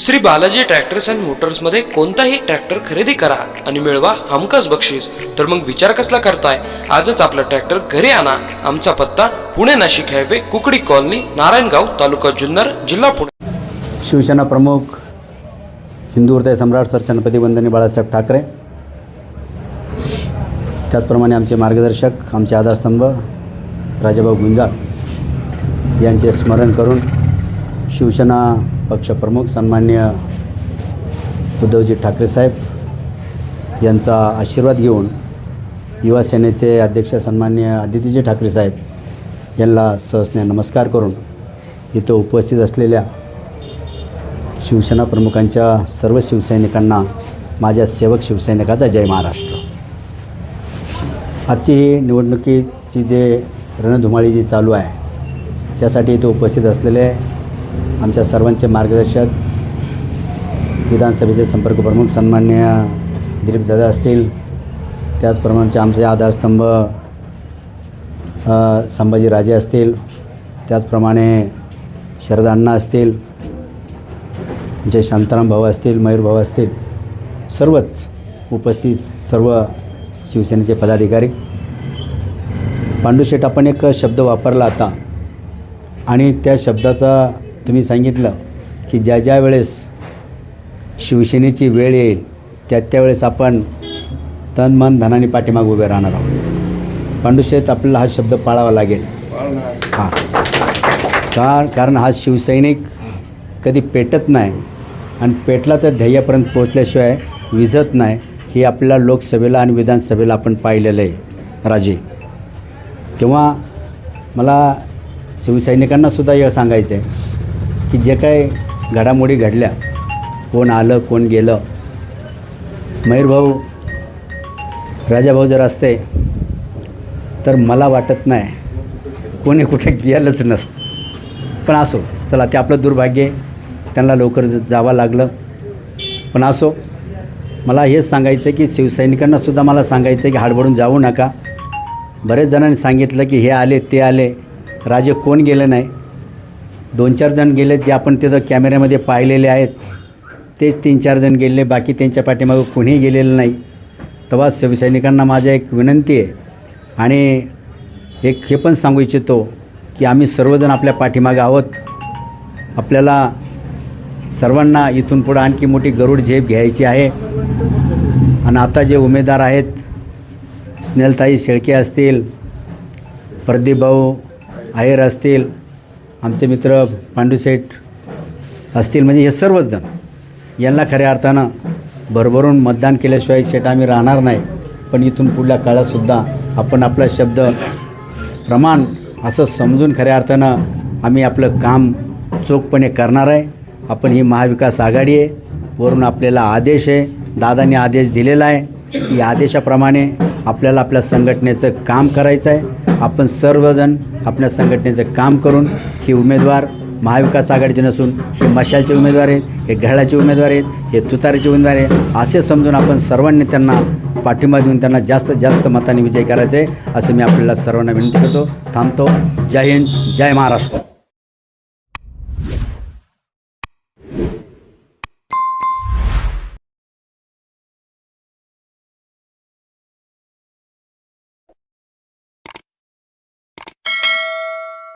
Shri Balaji tractors and मोटर्समध्ये कोणताही tractor खरेदी करा आणि मिळवा हमखास बक्षीस. तर मग विचार कसला करताय? आजच आपला ट्रॅक्टर घरी आणा. आमचा पत्ता पुणे नाशिक हायवे कुकडी कॉलनी नारायणगाव तालुका जुन्नर जिल्हा पुणे. शिवसेना प्रमुख हिंदू हृदय सम्राट सरछत्रपती वंदनी बाळासाहेब ठाकरे. त्याचप्रमाणे आमचे मार्गदर्शक आमचे आधारस्तंभ राजाभाऊ गुंजाळ यांचे स्मरण करून शिवसेना पक्षप्रमुख सन्मान्य उद्धवजी ठाकरे साहेब यांचा आशीर्वाद घेऊन युवा सेनेचे अध्यक्ष सन्मान्य आदित्यजी ठाकरे साहेब यांना सहजने नमस्कार करून इथं उपस्थित असलेल्या शिवसेना प्रमुखांच्या सर्व शिवसैनिकांना माझ्या सेवक शिवसैनिकाचा जय महाराष्ट्र. आजची ही निवडणुकीची जे रणधुमाळी जी चालू आहे त्यासाठी इथे उपस्थित असलेले आमच्या सर्वांचे मार्गदर्शक विधानसभेचे संपर्क प्रमुख सन्मान्य दिलीप दादा असतील. त्याचप्रमाणे आमचे आधारस्तंभ अ, संभाजी राजे असतील. त्याचप्रमाणे शरद अण्णा असतील. जे शांताराम भाऊ असतील मयूर भाऊ असतील. सर्वच उपस्थित सर्व शिवसेनेचे पदाधिकारी. पांडुशेठ आपण एक शब्द वापरला आता आणि त्या शब्दाचा तुम्ही सांगितलं की ज्या ज्या वेळेस शिवसेनेची वेळ येईल त्या त्यावेळेस आपण तन मन धनाने पाठीमाग उभे राहणार आहोत. पांडुशेत आपल्याला हा शब्द पाळावा लागेल. हां. का कारण हा शिवसैनिक कधी पेटत नाही आणि पेटला तर ध्येयापर्यंत पोचल्याशिवाय विझत नाही हे आपल्याला लोकसभेला आणि विधानसभेला आपण पाहिलेलं आहे. राजे. तेव्हा मला शिवसैनिकांनासुद्धा हे सांगायचं आहे की जे काय घडामोडी घडल्या कोण आलं कोण गेलं. मयूरभाऊ राजाभाऊ जर असते तर मला वाटत नाही कोणी कुठे गेलंच नसतं. पण असो चला ते आपलं दुर्भाग्य त्यांना लवकर जावं लागलं. पण असो मला हेच सांगायचं आहे की शिवसैनिकांनासुद्धा मला सांगायचं आहे की हाडबडून जाऊ नका. बरेच जणांनी सांगितलं की हे आले ते आले. राजे कोण गेलं नाही? दोन चार जण गेले जे आपण तिथं कॅमेऱ्यामध्ये पाहिलेले आहेत तेच तीन चार जण गेले बाकी त्यांच्या पाठीमागं कोणीही गेलेलं नाही. तेव्हा शिवसैनिकांना माझा एक विनंती आहे आणि एक हे पण सांगू इच्छितो की आम्ही सर्वजण आपल्या पाठीमागं आहोत. आपल्याला सर्वांना इथून पुढं आणखी मोठी गरुड झेप घ्यायची आहे. आणि आता जे उमेदवार आहेत स्नेलताई शेळके असतील प्रदीपभाऊ आहेर असतील आमचे मित्र पांडूसेठ असतील म्हणजे हे सर्वच जण. यांना खऱ्या अर्थानं भरभरून मतदान केल्याशिवाय शेट आम्ही राहणार नाही. पण इथून पुढल्या काळातसुद्धा आपण आपला शब्द प्रमाण असं समजून खऱ्या अर्थानं आम्ही आपलं काम चोखपणे करणार आहे. आपण ही महाविकास आघाडी आहे. वरून आपल्याला आदेश आहे. दादांनी आदेश दिलेला आहे. या आदेशाप्रमाणे आपल्याला आपल्या संघटनेचं काम करायचं आहे आपण सर्वजण आपल्या संघटनेचं काम करून ही उमेदवार महाविकास आघाडीचे नसून हे मशालचे उमेदवार आहेत हे घराचे उमेदवार आहेत हे तुतारीचे उमेदवार आहेत असे समजून आपण सर्वांनी त्यांना पाठिंबा देऊन त्यांना जास्तीत जास्त मताने विजय करायचा आहे असं मी आपल्याला सर्वांना विनंती करतो थांबतो. जय हिंद जय महाराष्ट्र.